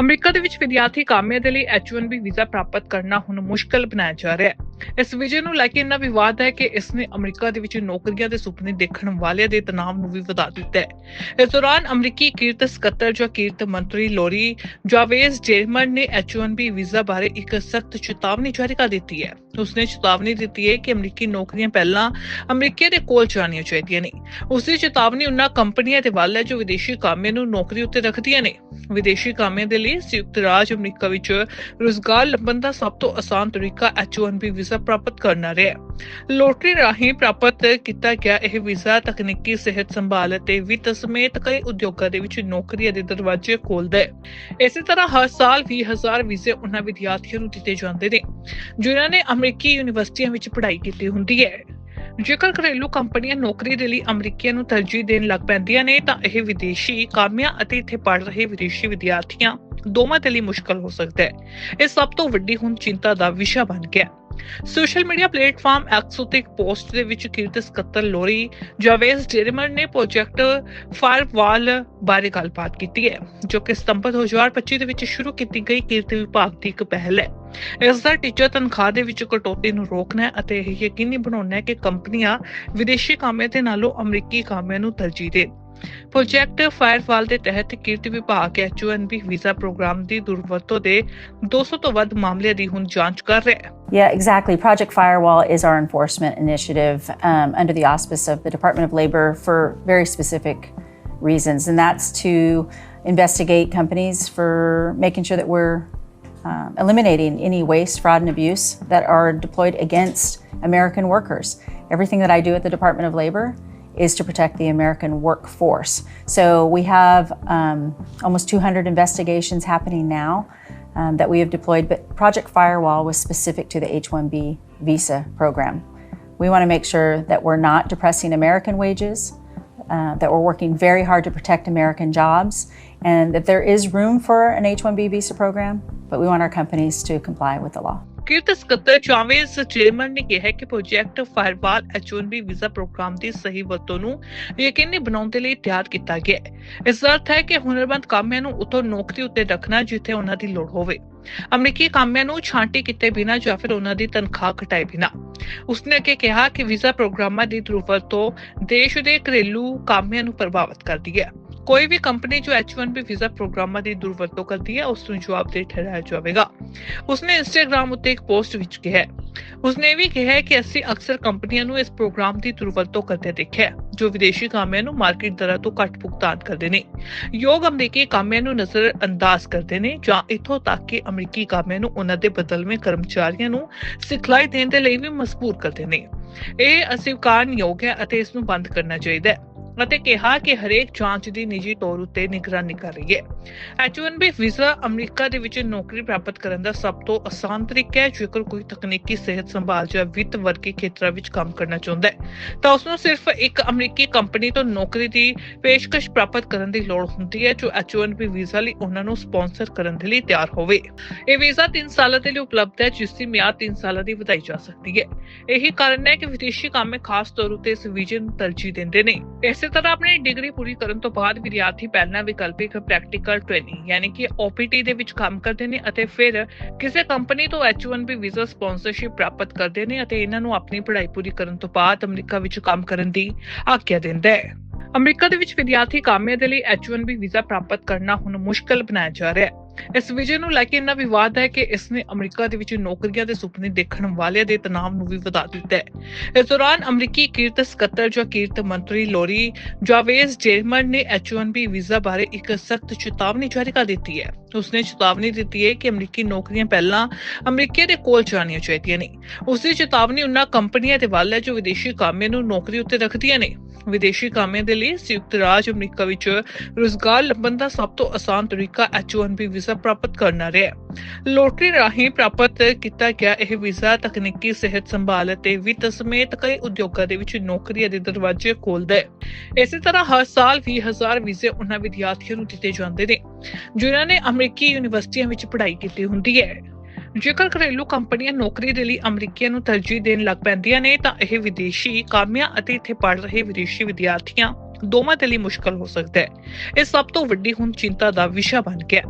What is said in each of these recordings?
America ਦੇ ਵਿੱਚ ਵਿਦਿਆਰਥੀ ਕਾਮਿਆਂ ਦੇ ਲਈ H1B ਵੀਜ਼ਾ ਪ੍ਰਾਪਤ ਕਰਨਾ ਹੁਣ ਮੁਸ਼ਕਲ ਬਣਾਇਆ ਜਾ ਰਿਹਾ ਹੈ। ਇਸ ਵਿਜੇ ਨੂੰ ਲੈ ਕੇ ਇੰਨਾ ਵਿਵਾਦ ਹੈ ਕਿ ਇਸ ਨੇ ਅਮਰੀਕਾ ਦੇ ਵਿੱਚ ਨੌਕਰੀਆਂ ਦੇ ਸੁਪਨੇ ਦੇਖਣ ਵਾਲਿਆਂ ਦੇ ਤਣਾਅ ਨੂੰ ਵੀ ਵਧਾ ਦਿੱਤਾ ਹੈ। ਇਸ ਦੌਰਾਨ ਅਮਰੀਕੀ ਕਿਰਤ ਸਕੱਤਰ ਜੋ ਕਿਰਤ ਮੰਤਰੀ ਲੋਰੀ ਜਾਵੇਜ਼ ਜੇਰਮਨ ਨੇ H1B ਵੀਜ਼ਾ ਬਾਰੇ ਇੱਕ ਸਖਤ ਚੇਤਾਵਨੀ ਜਾਰੀ ਕਰ ਦਿੱਤੀ ਹੈ। ਉਸਨੇ ਚੇਤਾਵਨੀ ਦਿੱਤੀ ਹੈ ਕਿ ਅਮਰੀਕੀ ਨੌਕਰੀਆਂ ਪਹਿਲਾਂ ਅਮਰੀਕੀਆਂ ਦੇ ਕੋਲ ਜਾਣੀਆਂ ਚਾਹੀਦੀਆਂ ਨੇ। ਉਸਦੀ ਚੇਤਾਵਨੀ ਉਹਨਾਂ ਕੰਪਨੀਆਂ ਦੇ ਵੱਲ ਹੈ ਜੋ ਵਿਦੇਸ਼ੀ ਕਾਮਿਆਂ ਨੂੰ ਨੌਕਰੀ ਉੱਤੇ ਰੱਖਦੀਆਂ ਨੇ। ਵਿਦੇਸ਼ੀ ਕਾਮਿਆਂ ਦੇ ਲਈ ਸੰਯੁਕਤ ਰਾਜ ਅਮਰੀਕਾ ਵਿੱਚ ਰੁਜ਼ਗਾਰ ਲੱਭਣ ਦਾ ਸਭ ਤੋਂ ਆਸਾਨ ਤਰੀਕਾ H1B ਵੀਜ਼ਾ ਪ੍ਰਾਪਤ ਕਰਨਾ ਰਿਹਾ। ਹੈ। ਲੋਟਰੀ ਰਾਹੀਂ ਪ੍ਰਾਪਤ ਕੀਤਾ ਗਿਆ ਇਹ ਵੀਜ਼ਾ ਤਕਨੀਕੀ ਸਿਹਤ ਸੰਭਾਲ ਅਤੇ ਵਿੱਤ ਸਮੇਤ ਕਈ ਉਦਯੋਗਾਂ ਦੇ ਵਿੱਚ ਨੌਕਰੀਆਂ ਦੇ ਦਰਵਾਜ਼ੇ ਖੋਲ੍ਹਦਾ ਹੈ। ਇਸੇ ਤਰ੍ਹਾਂ ਹਰ ਸਾਲ 20000 ਵੀਜ਼ੇ ਉਹਨਾਂ ਵਿਦਿਆਰਥੀਆਂ ਨੂੰ ਦਿੱਤੇ ਜਾਂਦੇ ਨੇ, ਜਿਨ੍ਹਾਂ ਨੇ ਅਮਰੀਕੀ ਯੂਨੀਵਰਸਿਟੀਆਂ ਵਿੱਚ ਪੜ੍ਹਾਈ ਕੀਤੀ ਹੁੰਦੀ ਹੈ। ਜੇਕਰ ਘਰੇਲੂ ਕੰਪਨੀਆਂ ਨੌਕਰੀ ਦੇ ਲਈ ਅਮਰੀਕੀਆਂ ਨੂੰ ਤਰਜੀਹ ਦੇਣ ਲੱਗ ਪੈਂਦੀਆਂ ਨੇ, ਤਾਂ ਇਹ ਵਿਦੇਸ਼ੀ ਕਾਮਿਆਂ ਅਤੇ ਇੱਥੇ ਪੜ੍ਹ ਰਹੇ ਵਿਦੇਸ਼ੀ ਵਿਦਿਆਰਥੀਆਂ ਦੋਵਾਂ ਦੇ ਲਈ ਮੁਸ਼ਕਲ ਹੋ ਸਕਦਾ ਹੈ। ਇਹ ਸਭ ਤੋਂ ਵੱਡੀ ਹੁਣ ਚਿੰਤਾ ਦਾ ਵਿਸ਼ਾ ਬਣ ਗਿਆ। ਸੋਸ਼ਲ ਮੀਡੀਆ ਪਲੇਟਫਾਰਮ ਐਕਸ ਉਤੇ ਇੱਕ ਪੋਸਟ ਦੇ ਵਿੱਚ ਕਿਰਤ ਸਕੱਤਰ ਲੋਰੀ ਜਾਵੇਜ਼ ਜੇਰਮਨ ਨੇ ਪ੍ਰੋਜੈਕਟ ਫਾਇਰਵਾਲ ਬਾਰੇ ਗੱਲਬਾਤ ਕੀਤੀ ਹੈ, ਜੋ ਕਿ ਸਤੰਬਰ 2025 ਦੇ ਵਿੱਚ ਸ਼ੁਰੂ ਕੀਤੀ ਗਈ ਕਿਰਤ ਵਿਭਾਗ ਦੀ ਇੱਕ ਪਹਿਲ ਹੈ। ਇਸ ਦਾ ਟੀਚਾ ਤਨਖਾਹ ਦੇ ਵਿੱਚ ਕਟੌਤੀ ਨੂੰ ਰੋਕਣਾ ਹੈ ਅਤੇ ਇਹ ਯਕੀਨੀ ਬਣਾਉਣਾ ਹੈ ਕਿ ਕੰਪਨੀਆਂ ਵਿਦੇਸ਼ੀ ਕਾਮਿਆਂ ਦੇ ਨਾਲੋਂ ਅਮਰੀਕੀ ਕਾਮਿਆਂ ਨੂੰ ਤਰਜੀਹ ਦੇਣ। ਪ੍ਰੋਜੈਕਟ ਫਾਇਰਵਾਲ ਦੇ ਤਹਿਤ ਕਿਰਤ ਵਿਭਾਗ H1B ਵੀਜ਼ਾ ਪ੍ਰੋਗਰਾਮ ਦੀ ਦੁਰਵਰਤੋਂ ਦੇ 200 ਤੋਂ ਵੱਧ ਮਾਮਲਿਆਂ ਦੀ ਹੁਣ ਜਾਂਚ ਕਰ ਰਿਹਾ ਹੈ Yeah, exactly. Project Firewall is our enforcement initiative um, under the auspice of the Department of Labor for very specific reasons, and that's to investigate companies for making sure that we're um, eliminating any waste, fraud, and abuse that are deployed against American workers. Everything that I do at the Department of Labor is to protect the American workforce. So we have um, almost 200 investigations happening now um, that we have deployed, but Project Firewall was specific to the H 1B visa program. We want to make sure that we're not depressing American wages, uh, that we're working very hard to protect American jobs, and that there is room for an H 1B visa program, but we want our companies to comply with the law. ਕਿਰਤ ਸਕੱਤਰ Chavez chairman ਨੇ ਕਿਹਾ ਕਿ project firewall H1B visa programme ਦੀ ਸਹੀ ਵਰਤੋਂ ਨੂੰ ਯਕੀਨੀ ਬਣਾਉਣ ਦੇ ਲਈ ਤਿਆਰ ਕੀਤਾ ਗਿਆ ਹੈ। ਇਸ ਦਾ ਅਰਥ ਹੈ ਕਿ ਹੁਨਰਮੰਦ ਕਾਮਿਆਂ ਨੂੰ ਉਤੋਂ ਨੌਕਰੀ ਉੱਤੇ ਰੱਖਣਾ ਜਿੱਥੇ ਉਹਨਾਂ ਦੀ ਲੋੜ ਹੋਵੇ। ਅਮਰੀਕੀ ਕਾਮਿਆਂ ਨੂੰ ਛਾਂਟੀ ਕੀਤੇ ਬਿਨਾਂ ਜਾਂ ਫਿਰ ਉਹਨਾਂ ਦੀ ਤਨਖਾਹ ਘਟਾਏ ਬਿਨਾਂ। ਉਸਨੇ ਅੱਗੇ ਕਿਹਾ ਕਿ ਵੀਜ਼ਾ ਪ੍ਰੋਗਰਾਮਾਂ ਦੀ ਦੁਰਵਰਤੋਂ ਦੇਸ਼ ਦੇ ਘਰੇਲੂ ਕਾਮਿਆਂ ਨੂੰ ਪ੍ਰਭਾਵਿਤ ਕਰਦੀ ਹੈ। ਕੋਈ ਵੀ ਕੰਪਨੀ ਜੋ H1B ਵੀਜ਼ਾ ਪ੍ਰੋਗਰਾਮਾਂ ਦੀ ਦੁਰਵਰਤੋਂ ਕਰਦੀ ਹੈ, ਉਸ ਨੂੰ ਜਵਾਬਦੇਹ ਠਹਿਰਾਇਆ ਜਾਵੇਗਾ। ਉਸਨੇ ਇੰਸਟਾਗ੍ਰam ਉੱਤੇ ਇੱਕ ਪੋਸਟ ਵਿੱਚ ਕਿਹਾ ਉਸਨੇ ਵੀ ਕਿਹਾ ਕਿ ਅਸੀਂ ਅਕਸਰ ਕੰਪਨੀਆਂ ਨੂੰ ਇਸ ਪ੍ਰੋਗਰਾਮ ਦੀ ਦੁਰਵਰਤੋਂ ਕਰਦੇ ਦੇਖਿਆ ਜੋ ਵਿਦੇਸ਼ੀ ਕਾਮਿਆਂ ਨੂੰ ਮਾਰਕੀਟ ਦਰਾਂ ਤੋਂ ਘੱਟ ਭੁਗਤਾਨ ਕਰਦੇ ਨੇ। ਯੋਗ ਅਮਰੀਕੀ ਕਾਮਿਆਂ ਨੂੰ ਨਜ਼ਰ ਅੰਦਾਜ਼ ਕਰਦੇ ਨੇ, ਜਾਂ ਇਥੋਂ ਤੱਕ ਕਿ ਅਮਰੀਕੀ ਕਾਮਿਆਂ ਨੂੰ ਉਹਨਾਂ ਦੇ ਬਦਲਵੇਂ ਕਰਮਚਾਰੀਆਂ ਨੂੰ ਸਿਖਲਾਈ ਦੇਣ ਦੇ ਲਈ ਵੀ ਮਜਬੂਰ ਕਰਦੇ ਨੇ। ਇਹ ਅਸਵੀਕਾਰਨਯੋਗ ਹੈ ਅਤੇ ਇਸ ਨੂੰ ਬੰਦ ਕਰਨਾ ਚਾਹੀਦਾ ਹੈ। ਅਤੇ ਕਿਹਾ ਕਿ ਹਰੇਕ ਜਾਂਚ ਦੀ ਨਿੱਜੀ ਤੌਰ ਉੱਤੇ ਨਿਗਰਾਨੀ ਕਰ ਰਹੀ ਹੈ। H1B ਵੀਜ਼ਾ ਅਮਰੀਕਾ ਦੇ ਵਿੱਚ ਨੌਕਰੀ ਪ੍ਰਾਪਤ ਕਰਨ ਦਾ ਸਭ ਤੋਂ ਆਸਾਨ ਤਰੀਕਾ ਹੈ, ਜੇਕਰ ਕੋਈ ਤਕਨੀਕੀ ਸਿਹਤ ਸੰਭਾਲ ਜਾਂ ਵਿੱਤ ਵਰਗੀ ਖੇਤਰਾਂ ਵਿੱਚ ਕੰਮ ਕਰਨਾ ਚਾਹੁੰਦਾ ਹੈ। ਤਾਂ ਉਸ ਨੂੰ ਸਿਰਫ ਇੱਕ ਅਮਰੀਕੀ ਕੰਪਨੀ ਤੋਂ ਨੌਕਰੀ ਦੀ ਪੇਸ਼ਕਸ਼ ਪ੍ਰਾਪਤ ਕਰਨ ਦੀ ਲੋੜ ਹੁੰਦੀ ਹੈ, ਜੋ H1B ਵੀਜ਼ਾ ਲਈ ਉਹਨਾਂ ਨੂੰ ਸਪਾਂਸਰ ਕਰਨ ਦੇ ਲਈ ਤਿਆਰ ਹੋਵੇ। ਇਹ ਵੀਜ਼ਾ 3 ਸਾਲਾਂ ਦੇ ਲਈ ਉਪਲਬਧ ਹੈ, ਜਿਸ ਦੀ ਮਿਆਦ 3 ਸਾਲਾਂ ਦੀ ਵਧਾਈ ਜਾ ਸਕਦੀ ਹੈ। ਇਹੀ ਕਾਰਨ ਹੈ ਕਿ ਵਿਦੇਸ਼ੀ ਕਾਮੇ ਖਾਸ ਤੌਰ ਉਤੇ ਇਸ ਵੀਜ਼ੇ ਨੂੰ ਤਰਜੀਹ ਦਿੰਦੇ ਨੇ। ਇਸੇ ਤਰ੍ਹਾਂ ਆਪਣੀ ਡਿਗਰੀ ਪੂਰੀ ਕਰਨ ਤੋਂ ਬਾਅਦ ਵਿਦਿਆਰਥੀ ਪਹਿਲਾਂ ਵਿਕਲਪਿਕ ਪ੍ਰੈਕਟੀਕਲ ਟ੍ਰੇਨਿੰਗ ਯਾਨੀ ਕਿ OPT ਦੇ ਵਿੱਚ ਕੰਮ ਕਰਦੇ ਨੇ ਅਤੇ ਫਿਰ ਕਿਸੇ ਕੰਪਨੀ ਤੋਂ H1B ਵੀਜ਼ਾ ਸਪਾਂਸਰਸ਼ਿਪ ਪ੍ਰਾਪਤ ਕਰਦੇ ਨੇ ਅਤੇ ਇਹਨਾਂ ਨੂੰ ਆਪਣੀ ਪੜ੍ਹਾਈ ਪੂਰੀ ਕਰਨ ਤੋਂ ਬਾਅਦ ਅਮਰੀਕਾ ਵਿੱਚ ਕੰਮ ਕਰਨ ਦੀ ਆਗਿਆ ਦਿੰਦਾ ਹੈ। ਅਮਰੀਕਾ ਦੇ ਵਿੱਚ ਵਿਦਿਆਰਥੀ ਕਾਮਿਆਂ ਦੇ ਲਈ H1B ਵੀਜ਼ਾ ਪ੍ਰਾਪਤ ਕਰਨਾ ਹੁਣ ਮੁਸ਼ਕਲ ਬਣਾਇਆ ਜਾ ਰਿਹਾ ਹੈ। ਇਸ ਵਿਜੇ ਨੂੰ ਲੈ ਕੇ ਇੰਨਾ ਵਿਵਾਦ ਹੈ ਕਿ ਇਸ ਨੇ ਅਮਰੀਕਾ ਦੇ ਵਿੱਚ ਨੌਕਰੀਆਂ ਦੇ ਸੁਪਨੇ ਦੇਖਣ ਵਾਲਿਆਂ ਦੇ ਤਣਾਅ ਨੂੰ ਵੀ ਵਧਾ ਦਿੱਤਾ ਹੈ। ਇਸ ਦੌਰਾਨ ਅਮਰੀਕੀ ਕਿਰਤ ਸਕੱਤਰ ਜਾਂ ਕੀਰਤ ਮੰਤਰੀ ਲੋਰੀ ਜਾਵੇਜ਼ ਜੇਰਮਨ ਨੇ H1B ਵੀਜ਼ਾ ਬਾਰੇ ਇੱਕ ਸਖਤ ਚੇਤਾਵਨੀ ਜਾਰੀ ਕਰ ਦਿੱਤੀ ਹੈ। ਉਸਨੇ ਚੇਤਾਵਨੀ ਦਿੱਤੀ ਹੈ ਕਿ ਅਮਰੀਕੀ ਨੌਕਰੀਆਂ ਪਹਿਲਾਂ ਅਮਰੀਕੀਆਂ ਦੇ ਕੋਲ ਜਾਣੀਆਂ ਚਾਹੀਦੀਆਂ ਨੇ। ਉਸ ਦੀ ਚੇਤਾਵਨੀ ਉਹਨਾਂ ਕੰਪਨੀਆਂ ਦੇ ਵੱਲ ਹੈ ਜੋ ਵਿਦੇਸ਼ੀ ਕਾਮਿਆਂ ਨੂੰ ਨੌਕਰੀ ਉੱਤੇ ਰੱਖਦੀਆਂ ਨੇ। ਵਿਦੇਸ਼ੀ ਕਾਮਿਆਂ ਦੇ ਲਈ ਸੰਯੁਕਤ ਰਾਜ ਅਮਰੀਕਾ ਵਿੱਚ ਰੁਜ਼ਗਾਰ ਲੱਭਣ ਦਾ ਸਭ ਤੋਂ ਆਸਾਨ ਤਰੀਕਾ H1B ਵੀਜ਼ਾ ਪ੍ਰਾਪਤ ਕਰਨਾ ਰਿਹਾ ਹੈ। ਲੋਟਰੀ ਰਾਹੀਂ ਪ੍ਰਾਪਤ ਕੀਤਾ ਗਿਆ ਇਹ ਵੀਜ਼ਾ ਤਕਨੀਕੀ ਸਿਹਤ ਸੰਭਾਲ ਅਤੇ ਵਿੱਤ ਸਮੇਤ ਕਈ ਉਦਯੋਗਾਂ ਦੇ ਵਿੱਚ ਨੌਕਰੀਆਂ ਦੇ ਦਰਵਾਜ਼ੇ ਖੋਲ੍ਹਦਾ ਹੈ। ਇਸੇ ਤਰ੍ਹਾਂ ਹਰ ਸਾਲ 20000 ਵੀਜ਼ੇ ਉਹਨਾਂ ਵਿਦਿਆਰਥੀਆਂ ਨੂੰ ਦਿੱਤੇ ਜਾਂਦੇ ਨੇ, ਜਿਨ੍ਹਾਂ ਨੇ ਅਮਰੀਕੀ ਯੂਨੀਵਰਸਿਟੀਆਂ ਵਿੱਚ ਪੜ੍ਹਾਈ ਕੀਤੀ ਹੁੰਦੀ ਹੈ। ਜੇਕਰ ਘਰੇਲੂ ਕੰਪਨੀਆਂ ਨੌਕਰੀ ਦੇ ਲਈ ਅਮਰੀਕੀਆਂ ਨੂੰ ਤਰਜੀਹ ਦੇਣ ਲੱਗ ਪੈਂਦੀਆਂ ਨੇ, ਤਾਂ ਇਹ ਵਿਦੇਸ਼ੀ ਕਾਮਿਆਂ ਅਤੇ ਇੱਥੇ ਪੜ੍ਹ ਰਹੇ ਵਿਦੇਸ਼ੀ ਵਿਦਿਆਰਥੀਆਂ ਦੋਵਾਂ ਦੇ ਲਈ ਮੁਸ਼ਕਲ ਹੋ ਸਕਦਾ ਹੈ। ਇਹ ਸਭ ਤੋਂ ਵੱਡੀ ਹੁਣ ਚਿੰਤਾ ਦਾ ਵਿਸ਼ਾ ਬਣ ਗਿਆ।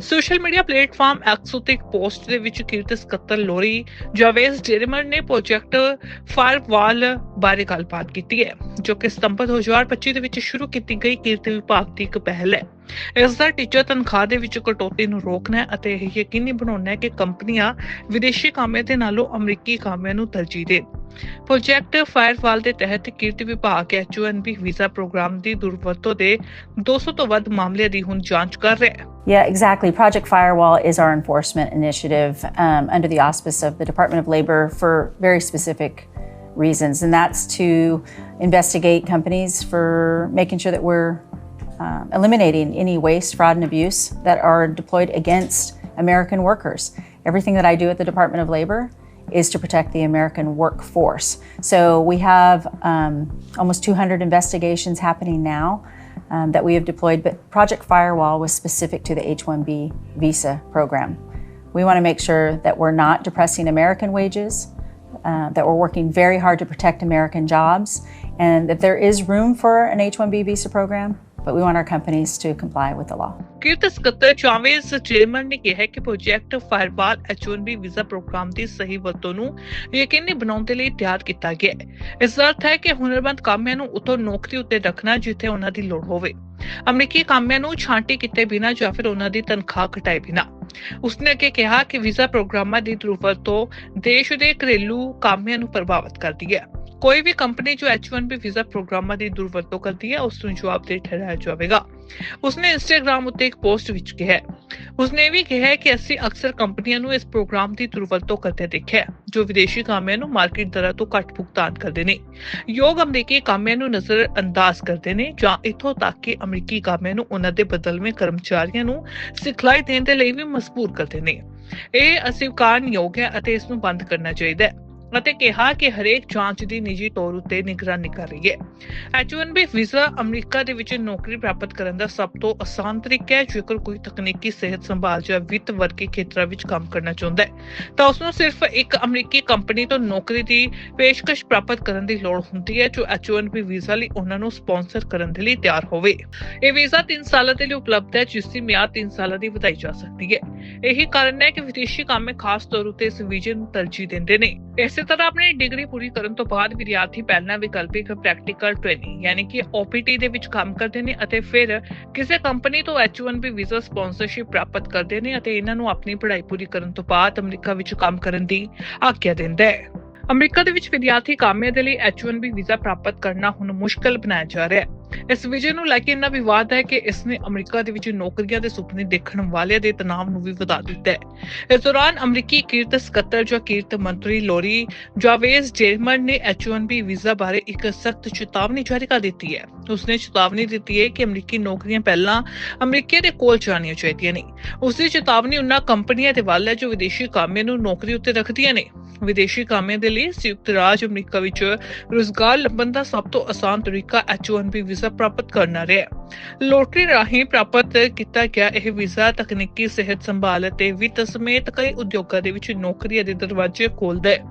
ਸੋਸ਼ਲ ਮੀਡੀਆ ਪਲੇਟਫਾਰਮ ਐਕਸ ਉੱਤੇ ਇੱਕ ਪੋਸਟ ਦੇ ਵਿੱਚ ਕਿਰਤ ਸਕੱਤਰ ਲੋਰੀ ਜਾਵੇਜ਼ ਡੇਰਮਰ ਨੇ ਪ੍ਰੋਜੈਕਟ ਫਾਇਰਵਾਲ ਬਾਰੇ ਗੱਲਬਾਤ ਕੀਤੀ ਹੈ, ਜੋ ਕਿ ਸਤੰਬਰ 2025 ਦੇ ਵਿੱਚ ਸ਼ੁਰੂ ਕੀਤੀ ਗਈ ਕਿਰਤ ਵਿਭਾਗ ਦੀ ਇੱਕ ਪਹਿਲ ਹੈ। ਇਸ ਦਾ ਟੀਚਾ ਤਨਖਾਹ ਦੇ ਵਿੱਚ ਕਟੌਤੀ ਨੂੰ ਰੋਕਣਾ ਹੈ ਅਤੇ ਇਹ ਯਕੀਨੀ ਬਣਾਉਣਾ ਹੈ ਕਿ ਕੰਪਨੀਆਂ ਵਿਦੇਸ਼ੀ ਕਾਮਿਆਂ ਦੇ ਨਾਲੋਂ ਅਮਰੀਕੀ ਕਾਮਿਆਂ ਨੂੰ ਤਰਜੀਹ ਦੇਣ ਪ੍ਰੋਜੈਕਟ ਫਾਇਰਵਾਲ ਦੇ ਤਹਿਤ ਕਿਰਤ ਵਿਭਾਗ H1B ਵੀਜ਼ਾ ਪ੍ਰੋਗਰਾਮ ਦੀ ਦੁਰਵਰਤੋਂ ਦੇ 200 ਤੋਂ ਵੱਧ ਮਾਮਲਿਆਂ ਦੀ ਹੁਣ ਜਾਂਚ ਕਰ ਰਿਹਾ ਹੈ Yeah, exactly. Project Firewall is our enforcement initiative um, under the auspice of the Department of Labor for very specific reasons, and that's to investigate companies for making sure that we're um, eliminating any waste, fraud, and abuse that are deployed against American workers. Everything that I do at the Department of Labor is to protect the American workforce. So we have um, almost 200 investigations happening now um, that we have deployed, but Project Firewall was specific to the H 1B visa program. We want to make sure that we're not depressing American wages, uh, that we're working very hard to protect American jobs, and that there is room for an H 1B visa program, but we want our companies to comply with the law. ਕਿਰਤ ਸਕੱਤਰ Chavez chairman ਨੇ ਕਿਹਾ ਕਿ project firewall H1B visa programme ਦੀ ਸਹੀ ਵਰਤੋਂ ਨੂੰ ਯਕੀਨੀ ਬਣਾਉਣ ਦੇ ਲਈ ਤਿਆਰ ਕੀਤਾ ਗਿਆ ਹੈ। ਇਸ ਦਾ ਅਰਥ ਹੈ ਕਿ ਹੁਨਰਮੰਦ ਕਾਮਿਆਂ ਨੂੰ ਉਤੋਂ ਨੌਕਰੀ ਉੱਤੇ ਰੱਖਣਾ ਜਿੱਥੇ ਉਹਨਾਂ ਦੀ ਲੋੜ ਹੋਵੇ। ਅਮਰੀਕੀ ਕਾਮਿਆਂ ਨੂੰ ਛਾਂਟੀ ਕੀਤੇ ਬਿਨਾਂ ਜਾਂ ਫਿਰ ਉਹਨਾਂ ਦੀ ਤਨਖਾਹ ਘਟਾਏ ਬਿਨਾਂ। ਉਸਨੇ ਅੱਗੇ ਕਿਹਾ ਕਿ ਵੀਜ਼ਾ ਪ੍ਰੋਗਰਾਮਾਂ ਦੀ ਦੁਰਵਰਤੋਂ ਦੇਸ਼ ਦੇ ਘਰੇਲੂ ਕਾਮਿਆਂ ਨੂੰ ਪ੍ਰਭਾਵਿਤ ਕਰਦੀ ਹੈ। ਕੋਈ ਵੀ ਕੰਪਨੀ ਜੋ H1B ਵੀਜ਼ਾ ਪ੍ਰੋਗਰਾਮਾਂ ਦੀ ਦੁਰਵਰਤੋਂ ਕਰਦੀ ਹੈ, ਉਸ ਨੂੰ ਜਵਾਬਦੇਹ ਠਹਿਰਾਇਆ ਜਾਵੇਗਾ। ਉਸਨੇ ਇੰਸਟਾਗ੍ਰam ਉੱਤੇ ਇੱਕ ਪੋਸਟ ਵਿੱਚ ਕਿਹਾ ਉਸਨੇ ਵੀ ਕਿਹਾ ਕਿ ਅਸੀਂ ਅਕਸਰ ਕੰਪਨੀਆਂ ਨੂੰ ਇਸ ਪ੍ਰੋਗਰਾਮ ਦੀ ਦੁਰਵਰਤੋਂ ਕਰਦੇ ਦੇਖਿਆ ਜੋ ਵਿਦੇਸ਼ੀ ਕਾਮਿਆਂ ਨੂੰ ਮਾਰਕੀਟ ਦਰਾਂ ਤੋਂ ਘੱਟ ਭੁਗਤਾਨ ਕਰਦੇ ਨੇ। ਯੋਗ ਅਮਰੀਕੀ ਕਾਮਿਆਂ ਨੂੰ ਨਜ਼ਰ ਅੰਦਾਜ਼ ਕਰਦੇ ਨੇ, ਜਾਂ ਇੱਥੋਂ ਤੱਕ ਕਿ ਅਮਰੀਕੀ ਕਾਮਿਆਂ ਨੂੰ ਉਹਨਾਂ ਦੇ ਬਦਲਵੇਂ ਕਰਮਚਾਰੀਆਂ ਨੂੰ ਸਿਖਲਾਈ ਦੇਣ ਦੇ ਲਈ ਵੀ ਮਜਬੂਰ ਕਰਦੇ ਨੇ। ਇਹ ਅਸਵੀਕਾਰਨਯੋਗ ਹੈ ਅਤੇ ਇਸ ਨੂੰ ਬੰਦ ਕਰਨਾ ਚਾਹੀਦਾ ਹੈ। ਅਤੇ ਕਿਹਾ ਕਿ ਹਰੇਕ ਜਾਂਚ ਦੀ ਨਿੱਜੀ ਤੌਰ ਉੱਤੇ ਨਿਗਰਾਨੀ ਕਰ ਰਹੀ ਹੈ। H1B ਵੀਜ਼ਾ ਅਮਰੀਕਾ ਦੇ ਵਿੱਚ ਨੌਕਰੀ ਪ੍ਰਾਪਤ ਕਰਨ ਦਾ ਸਭ ਤੋਂ ਆਸਾਨ ਤਰੀਕਾ ਹੈ, ਜੇਕਰ ਕੋਈ ਤਕਨੀਕੀ ਸਿਹਤ ਸੰਭਾਲ ਜਾਂ ਵਿੱਤ ਵਰਗੇ ਖੇਤਰਾਂ ਵਿੱਚ ਕੰਮ ਕਰਨਾ ਚਾਹੁੰਦਾ ਹੈ। ਤਾਂ ਉਸ ਨੂੰ ਸਿਰਫ ਇੱਕ ਅਮਰੀਕੀ ਕੰਪਨੀ ਤੋਂ ਨੌਕਰੀ ਦੀ ਪੇਸ਼ਕਸ਼ ਪ੍ਰਾਪਤ ਕਰਨ ਦੀ ਲੋੜ ਹੁੰਦੀ ਹੈ, ਜੋ H1B ਵੀਜ਼ਾ ਲਈ ਉਹਨਾਂ ਨੂੰ ਸਪਾਂਸਰ ਕਰਨ ਦੇ ਲਈ ਤਿਆਰ ਹੋਵੇ। ਇਹ ਵੀਜ਼ਾ 3 ਸਾਲਾਂ ਦੇ ਲਈ ਉਪਲਬਧ ਹੈ, ਜਿਸ ਦੀ ਮਿਆਦ 3 ਸਾਲਾਂ ਦੀ ਵਧਾਈ ਜਾ ਸਕਦੀ ਹੈ। ਇਹੀ ਕਾਰਨ ਹੈ ਕਿ ਵਿਦੇਸ਼ੀ ਕਾਮੇ ਖਾਸ ਤੌਰ ਉਤੇ ਇਸ ਵੀਜ਼ੇ ਨੂੰ ਤਰਜੀਹ ਦਿੰਦੇ ਨੇ। ਇਸੇ ਤਰ੍ਹਾਂ ਆਪਣੀ ਡਿਗਰੀ ਪੂਰੀ ਕਰਨ ਤੋਂ ਬਾਅਦ ਵਿਦਿਆਰਥੀ ਪਹਿਲਾਂ ਵਿਕਲਪਿਕ ਪ੍ਰੈਕਟੀਕਲ ਟ੍ਰੇਨਿੰਗ ਯਾਨੀ ਕਿ OPT ਦੇ ਵਿੱਚ ਕੰਮ ਕਰਦੇ ਨੇ ਅਤੇ ਫਿਰ ਕਿਸੇ ਕੰਪਨੀ ਤੋਂ H1B ਵੀਜ਼ਾ ਸਪਾਂਸਰਸ਼ਿਪ ਪ੍ਰਾਪਤ ਕਰਦੇ ਨੇ ਅਤੇ ਇਹਨਾਂ ਨੂੰ ਆਪਣੀ ਪੜ੍ਹਾਈ ਪੂਰੀ ਕਰਨ ਤੋਂ ਬਾਅਦ ਅਮਰੀਕਾ ਵਿੱਚ ਕੰਮ ਕਰਨ ਦੀ ਆਗਿਆ ਦਿੰਦਾ ਹੈ। ਅਮਰੀਕਾ ਦੇ ਵਿੱਚ ਵਿਦਿਆਰਥੀ ਕਾਮਿਆਂ ਦੇ ਲਈ H1B ਵੀਜ਼ਾ ਪ੍ਰਾਪਤ ਕਰਨਾ ਹੁਣ ਮੁਸ਼ਕਲ ਬਣਾਇਆ ਜਾ ਰਿਹਾ ਹੈ। ਇਸ ਵਿਜੇ ਨੂੰ ਲੈ ਕੇ ਇੰਨਾ ਵਿਵਾਦ ਹੈ ਕਿ ਇਸ ਨੇ ਅਮਰੀਕਾ ਦੇ ਵਿੱਚ ਨੌਕਰੀਆਂ ਦੇ ਸੁਪਨੇ ਦੇਖਣ ਵਾਲਿਆਂ ਦੇ ਤਣਾਅ ਨੂੰ ਵੀ ਵਧਾ ਦਿੱਤਾ ਹੈ। ਇਸ ਦੌਰਾਨ ਅਮਰੀਕੀ ਕੀਰਤ ਸਕੱਤਰ ਜੋ ਕੀਰਤ ਮੰਤਰੀ ਲੋਰੀ ਜਾਵੇਜ਼ ਜੇਰਮਰ ਨੇ H1B ਵੀਜ਼ਾ ਬਾਰੇ ਇੱਕ ਸਖਤ ਚੇਤਾਵਨੀ ਜਾਰੀ ਕਰ ਦਿੱਤੀ ਹੈ। ਉਸਨੇ ਚੇਤਾਵਨੀ ਦਿੱਤੀ ਹੈ ਕਿ ਅਮਰੀਕੀ ਨੌਕਰੀਆਂ ਪਹਿਲਾਂ ਅਮਰੀਕੀਆਂ ਦੇ ਕੋਲ ਜਾਣੀਆਂ ਚਾਹੀਦੀਆਂ ਨੇ। ਉਸਦੀ ਚੇਤਾਵਨੀ ਉਹਨਾਂ ਕੰਪਨੀਆਂ ਦੇ ਵੱਲ ਹੈ ਜੋ ਵਿਦੇਸ਼ੀ ਕਾਮਿਆਂ ਨੂੰ ਨੌਕਰੀ ਉੱਤੇ ਰੱਖਦੀਆਂ ਨੇ। ਵਿਦੇਸ਼ੀ ਕਾਮੇ ਦੇ ਲਈ ਸੰਯੁਕਤ ਰਾਜ ਅਮਰੀਕਾ ਵਿੱਚ ਰੁਜ਼ਗਾਰ ਲੱਭਣ ਦਾ ਸਭ ਤੋਂ ਆਸਾਨ ਤਰੀਕਾ H1B ਵੀਜ਼ਾ ਪ੍ਰਾਪਤ ਕਰਨਾ ਰਿਹਾ ਲੋਟਰੀ ਰਾਹੀਂ ਪ੍ਰਾਪਤ ਕੀਤਾ ਗਿਆ ਇਹ ਵੀਜ਼ਾ ਤਕਨੀਕੀ ਸਿਹਤ ਸੰਭਾਲ ਅਤੇ ਵਿੱਤ ਸਮੇਤ ਕਈ ਉਦਯੋਗਾਂ ਦੇ ਵਿੱਚ ਨੌਕਰੀ ਦੇ ਦਰਵਾਜ਼ੇ ਖੋਲ੍ਹਦਾ ਹੈ।